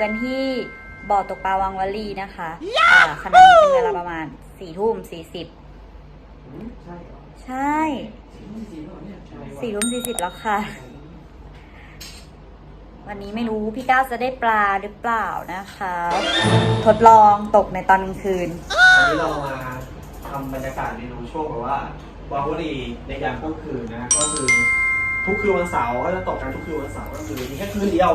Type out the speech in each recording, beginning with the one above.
เราอยู่กันที่บ่อตกปลาวังวลีนะคะอ่าขณะนี้เป็นเวลาประมาณสี่ทุ่มสี่สิบใช่เหรอใช่สี่ทุ่มสี่ทุ่มเนี่ยใช่สี่ทุ่มสี่สิบแล้วค่ะ วันนี้ไม่รู้พี่ก้าวจะได้ปลาหรือเปล่านะคะ ทดลองตกในตอนกลางคืนวันนี้เรามาทำบรรยากาศเมนูช่วงแบบว่าวาวุรีในยามค่ำคืนนะก็คือทุกคืนวันเสาร์ก็จะตกกันทุกคืนวันเสาร์ก็คือมีแค่คืนเดียว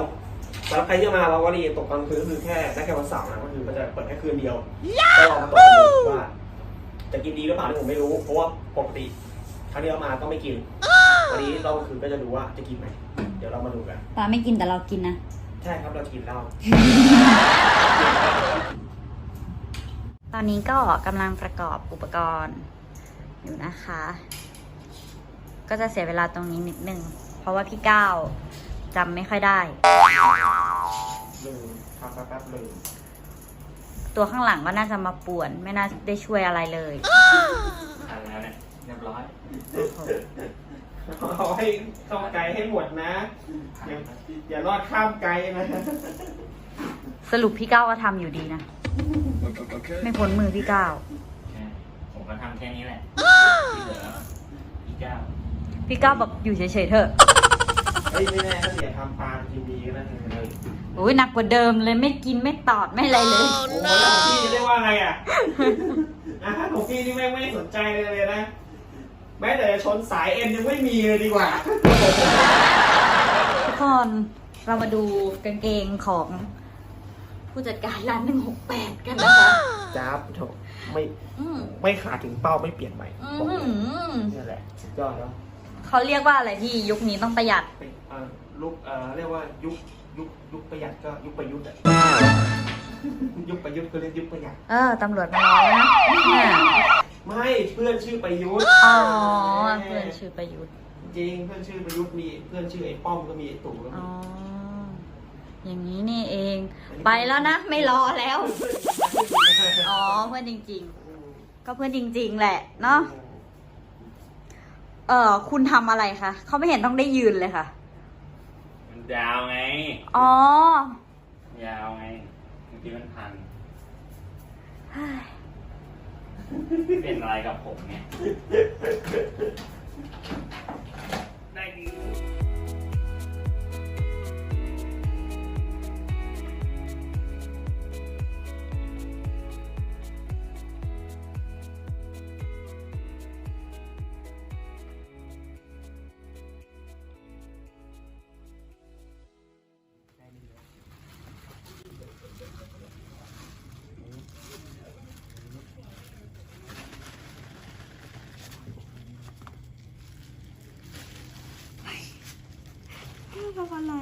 สำหรับใครที่มาวาวรีตกกลางคืนก็คือแค่ได้แค่วันเสาร์นะก็คือมันจะเปิดแค่คืนเดียวก็ลองมาตกกันดูว่า จะกินดีหรือเปล่าที่ผมไม่รู้ เพราะว่าปกติครั้งที่เรามาก็ไม่กินวันนี้เราคือก็จะดูว่าจะกินไหมเดี๋ยวเรามาดูกัน ปลาไม่กินแต่เรากินนะ ใช่ครับเรากินเหล้าตอนนี้ก็กำลังประกอบอุปกรณ์อยู่นะคะ ก็จะเสียเวลาตรงนี้นิดนึง เพราะว่าพี่ก้าวจำไม่ค่อยได้ลื มทำแป๊บๆลืมตัวข้างหลังก็น่าจะมาป่วน ไม่น่าได้ช่วยอะไรเลยทันแล้วเนี่ยเรียบร้อยเอาให้เข้าไกลให้หมดนะอย่าอย่ารอดข้ามไกลนะสรุปพี่ก้าวก็ทำอยู่ดีนะ ไม่พ้นมือพี่ก้าวผมก็ทำแค่นี้แหละที่เหลือพี่เจ้าพี่ก้าวบอกอยู่เฉยๆเถอะ เฮ้ยไม่แน่ถ้าเสียทำปลากินดีก็ได้เลย อุ้ยหนักกว่าเดิมเลยไม่กินไม่ตอดไม่อะไรเลย โอ้โหแล้วของพี่จะเรียกว่าไงอะ อาหารของพี่นี่แม่งไม่สนใจเลยเลยนะ แม้แต่จะชนสายเอ็นยังไม่มีเลยดีกว่า ทุกคนเรามาดูกางเกงของ ผู้จัดการร้านหนึ่งหกแปดกันนะคะจ้าบโถไม่อืมไม่ขาดถึงเป้าไม่เปลี่ยนใหม่อืบอกเลยมนี่แหละสุดยอดแล้วเขาเรียกว่าอะไรพี่ยุคนี้ต้องประหยัดเป็นเอ่อลุกเอ่อเรียกว่ายุค ยุคยุคประหยัดก็ยุคประยุทธ์อะยุคประยุทธ์ก็เรียกยุคประหยัด เออตำรวจมารอแล้วนะเนี่ยไม่เพื่อนชื่อประยุทธ์อ๋อเพื่อนชื่อประยุทธ์จริงเพื่อนชื่อประยุทธ์มีเพื่อนชื่อไอ้ป้อมก็มีไอ้ตู่ก็อ๋มีออย่างนี้นี่เอง ไปแล้วนะ ไม่รอแล้ว อ๋อเพื่อนจริง ๆ ก็เพื่อนจริง ๆ แหละเนาะเออคุณทำอะไรคะเขาไม่เห็นต้องได้ยืนเลยค่ะมัน ยาวไง อ๋อ ยาวไงบางทีมันพัน เป็นอะไรกับผมเนี่ย ทำอะไร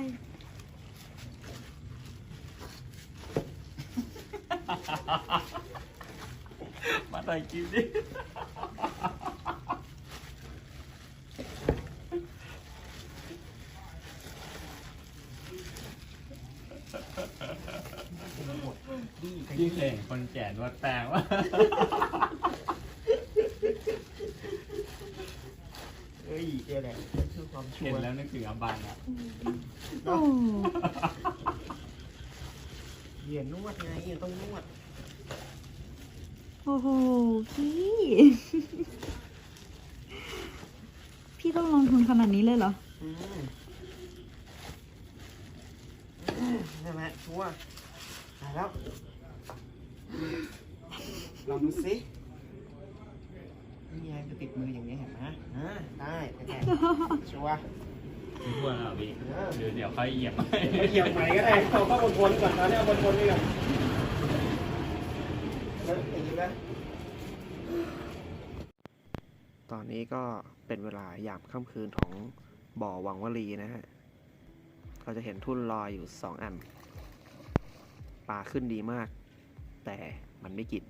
มาต่อยกินดิพี่เคยเห็นคนแก่นวดแป้งวะ เฮ้ยเจ๊แหละเพื่อความชั เห็น วร์ แล้วนึกถึงอบังอะ โอ้ เหยียนนวดไงต้องนวด โอ้โห พี่ พี่ต้องลงทุนขนาดนี้เลยเหรอ อืมอืมใช่ไหมชัวร์ตายแล้ว ลองดูสินี่ไงจะติดมืออย่างนี้เห็นไหมอ่าได้เป็นไงชัวร์ พี่พูดแล้วเหรอพี่เออเดี๋ยวเดี๋ยวค่อยเหยียบไปเหยียบใหม่ก็ได้เอาเข้าบนทนก่อนตอนนี้เอาบนทนนี่ก่อนแล้วอย่างนี้นะตอนนี้ก็เป็นเวลายามค่ำคืนของบ่อวังวลีนะฮะ เราจะเห็นทุ่นลอยอยู่สองอัน ปลาขึ้นดีมาก แต่มันไม่กิน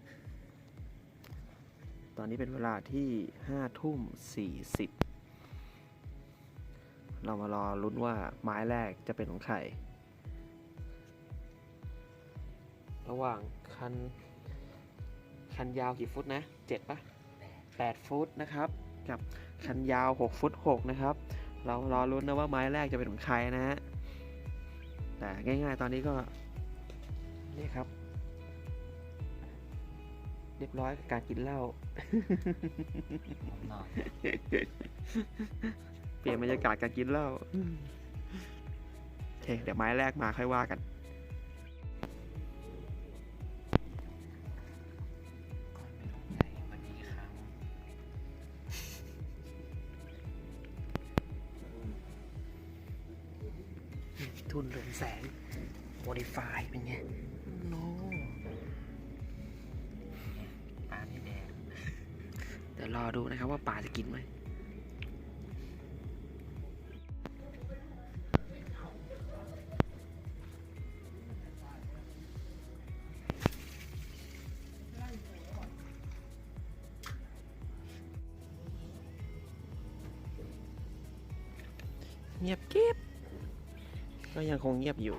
ตอนนี้เป็นเวลาที่ห้าทุ่มสี่สิบ เรามารอลุ้นว่าไม้แรกจะเป็นของใคร ระหว่างคัน คันยาวกี่ฟุตนะเจ็ดปะแปดฟุตนะครับ กับคันยาวหกฟุตหกนะครับ เรารอลุ้นนะว่าไม้แรกจะเป็นของใครนะฮะ แต่ง่ายๆตอนนี้ก็ นี่ครับ เรียบร้อยการกินเหล้า เปลี่ยนบรรยากาศการกินเหล้าโอเค เดี๋ยวไม้แรกมาค่อยว่ากันก่อนไปลงใหญ่วันนี้ครับทุนเหลืองแสง modify เป็นไง โนปลาไม่แดงเดี๋ยวรอดูนะครับว่าป่าจะกินไหม เงียบเก็บ ก็ยังคงเงียบอยู่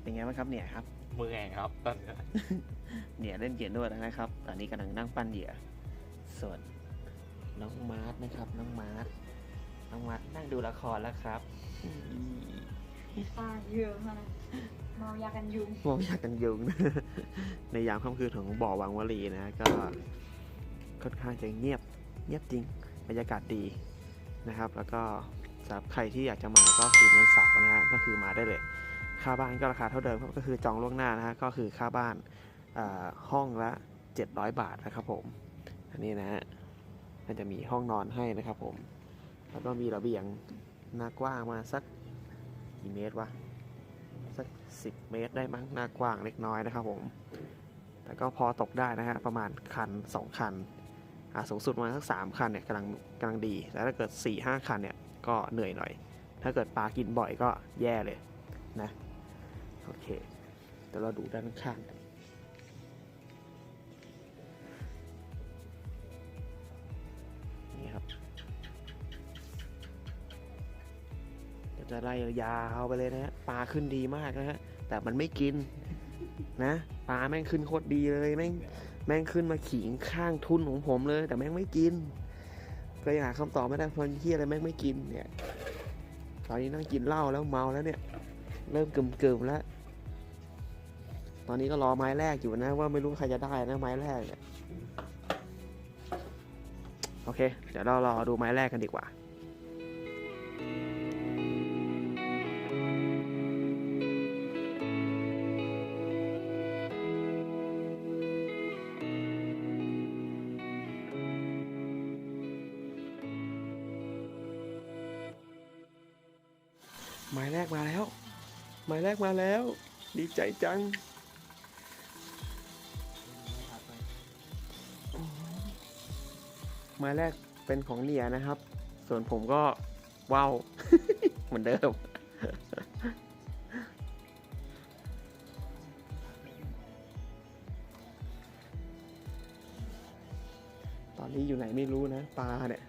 เป็นไงบ้างครับเนี่ยครับ มือแองครับตอนนี้เนี่ยเล่นเกียร์นวดแล้วนะครับ ตอนนี้กำลังนั่งปั้นเหยื่อส่วนน้องมาร์ทนะครับ น้องมาร์ทน้องมาร์ทนั่งดูละครแล้วครับตาเยอะมากนะเมายากันยุงมองอยากกันยุง ในยามค่ำคืนของบ่อวังวลีนะ ก็ค่อนข้างจะเงียบ เงียบจริง บรรยากาศดีนะครับ แล้วก็สำหรับใครที่อยากจะมาก็คือวันเสาร์นะฮะก็คือมาได้เลย ค่าบ้านก็ราคาเท่าเดิมครับก็คือจองล่วงหน้านะฮะก็คือค่าบ้านห้องละ 700 บาทนะครับผม อันนี้นะฮะมันจะมีห้องนอนให้นะครับผม แล้วก็มีระเบียงหน้ากว้างมาสักกี่เมตรวะสัก 10 เมตรได้มั้งหน้ากว้างเล็กน้อยนะครับผม แต่ก็พอตกได้นะฮะประมาณคัน 2 คัน สูงสุดประมาณสัก3คันเนี่ยกำลังกำลังดีแต่ถ้าเกิด 4-5 คันเนี่ยก็เหนื่อยหน่อย ถ้าเกิดปลากินบ่อยก็แย่เลยนะโอเคเดี๋ยวเราดูด้านข้างกันนี่ครับเดี๋ยวจะไล่ยาวไปเลยนะฮะปลาขึ้นดีมากนะฮะแต่มันไม่กินนะปลาแม่งขึ้นโคตรดีเลยแม่ง แม่งขึ้นมาขิงข้างทุนของผมเลย แต่แม่งไม่กิน ก็ยังหาคำตอบไม่ได้เพราะเฮียอะไรแม่งไม่กินเนี่ย ตอนนี้นั่งกินเหล้าแล้วเมาแล้วเนี่ย เริ่มเกึ่มๆแล้ว ตอนนี้ก็รอไม้แรกอยู่นะ ว่าไม่รู้ใครจะได้นะไม้แรกเนี่ย โอเค เดี๋ยวเรารอดูไม้แรกกันดีกว่า ไม้แรกมาแล้วไม้แรกมาแล้ว ดีใจจังไม้แรกเป็นของเนียนะครับ ส่วนผมก็ว้าวเหมือนเดิมตอนนี้อยู่ไหนไม่รู้นะปลาเนี่ย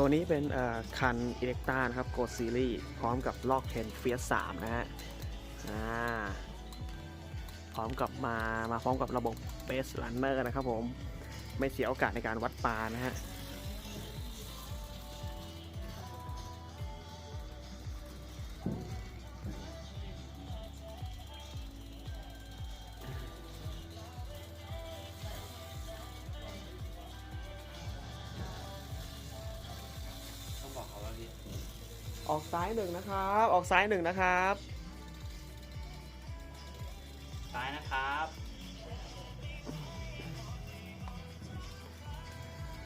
ตัวนี้เป็นคันอิเล็กตานะครับโกดซีรีส์พร้อมกับลอกเทนเฟียสสามนะฮะพร้อมกับมามาพร้อมกับระบบเบสลันเนอร์นะครับผม ไม่เสียโอกาสในการวัดปลานะฮะ ออกซ้ายหนึ่งนะครับ ออกซ้ายหนึ่งนะครับ ซ้ายนะครับ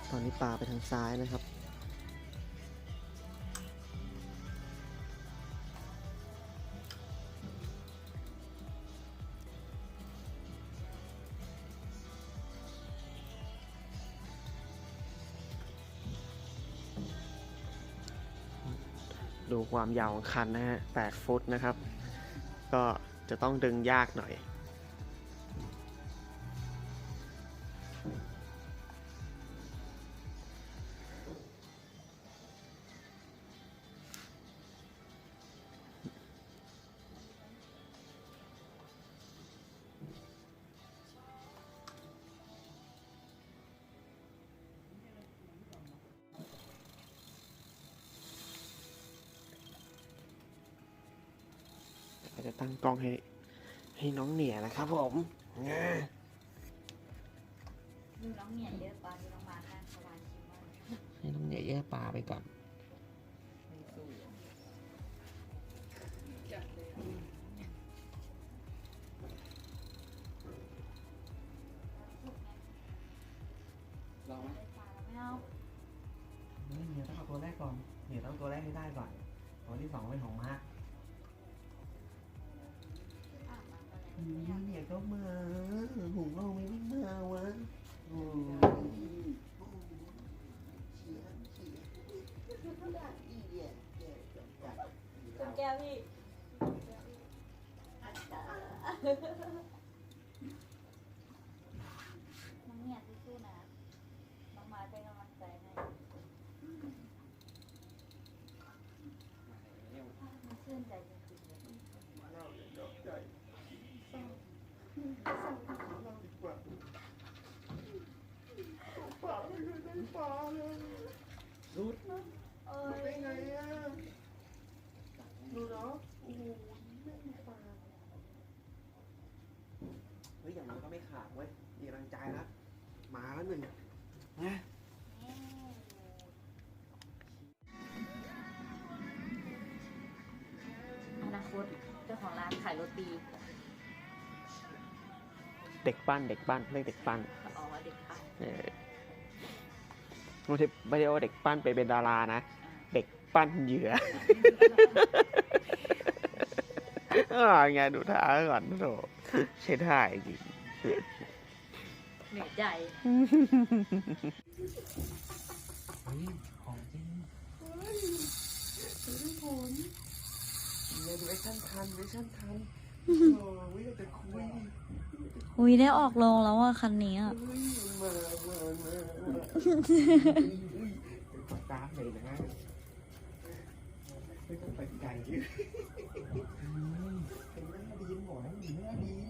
ตอนนี้ปลาไปทางซ้ายนะครับ ดูความยาวของคันนะฮะ8ฟุตนะครับ ก็จะต้องดึงยากหน่อย ตั้งกล้องให้ ให้น้องเหนียนะครับผมอ่าดูน้องเหนียนเยอะปะดูน้องมาค่ะสบายชิมมากให้น้องเหนียแยกปลาไปก่อน เหนียก็มาหุงเราไม่ได้มาวะโอ้ยคุณแก้วพี่น้องเหนียนสู้ๆนะ น้องมาเป็นกำลังใจให้มันชื่นใจจริงๆเลย รูด เอ้ย ได้ไงอะรูดเนาะโอ้โหไม่มีปลาเฮ้ยอย่างน้อยก็ไม่ขาดเว้ย มีกำลังใจแล้วมาแล้วหนึ่งนะอนาคตเจ้าของร้านขายโรตีเด็กปั้นเด็กปั้นเรียกเด็กปั้นอ๋อเด็กขายเออไม่ใช่ไม่ได้ว่าเด็กปั้นไปเป็นดารานะ เด็กปั้นเหยื่ออ่าไงดูท่าก่อนโถใช่ท่าจริง เหนื่อยใจของจริงเรียนเวอร์ชันทันเวอร์ชันทันโอ้ยจะคุยอุ้ยได้ออกโรงแล้วอะคันนี้อะมามามามาตามเลยนะไม่ต้องไปไกลดิเป็นแม่ดีนบอกให้มีแม่ดีน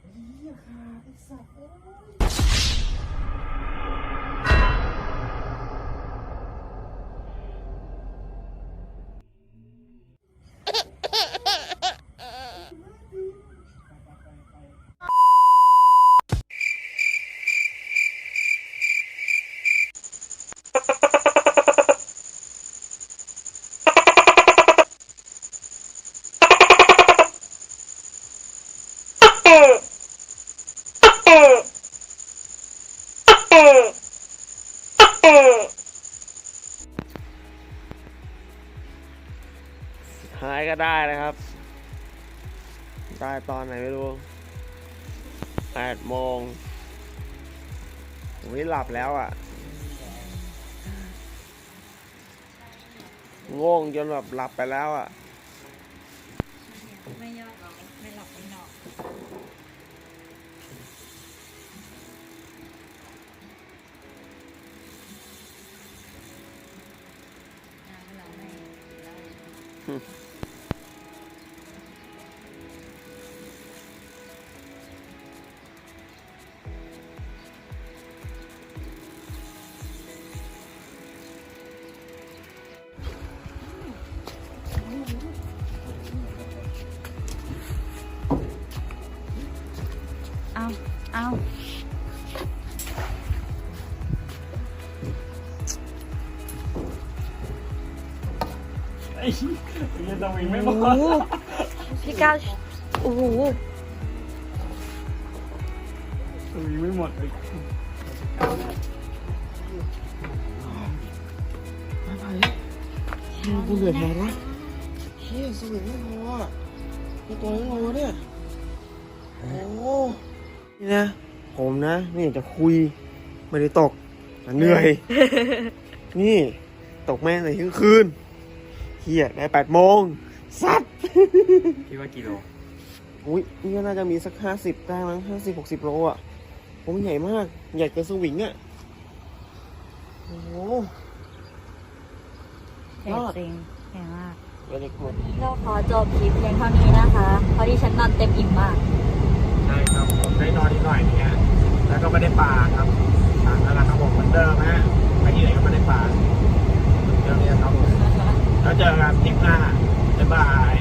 เฮียขาด ไอ้สัตว์ ได้นะครับ ได้ตอนไหนไม่รู้แปดโมงผมไม่หลับแล้วอะง่วงจนแบบหลับไปแล้วอะไม่ยอดเราไม่หลับไม่นอนอ่าเราไม่ ยังต้องวิ่งไม่หมโอ้ดโหพี่ก้าวโอ้โหวิ่งไม่หมดเลยเฮียกูเหลือแทนวะเฮียสวิงไม่พออะมีตัวไม่พอเนี่ย โอ้นี่นะ ผมนะไม่อยากจะคุยไม่ได้ตกแต่เหนื่อย นี่ ตกแม่งเลยทั้งคืน เฮียได้แปดโมงสัตว์ คิดว่ากิโล อุ้ยนี่ก็น่าจะมีสักห้าสิบได้มั้งห้าสิบหกสิบโลอะผมใหญ่มาก ใหญ่เกินสวิงอะ โอ้โหใหญ่จริงใหญ่มากเราขอจบคลิปเพียงเท่านี้นะคะเพราะที่ฉันนอนเต็มอิ่มมาก ใช่ครับ ผมได้นอนนิดหน่อยเนี่ย แล้วก็ไม่ได้ปลาครับปลาอะไรครับผมเหมือนเดิมฮะไปที่ไหนก็ไม่ได้ปลาเหมือนเดิมเนี่ยครับผม แล้วเจอกันคลิปหน้าบ๊ายบาย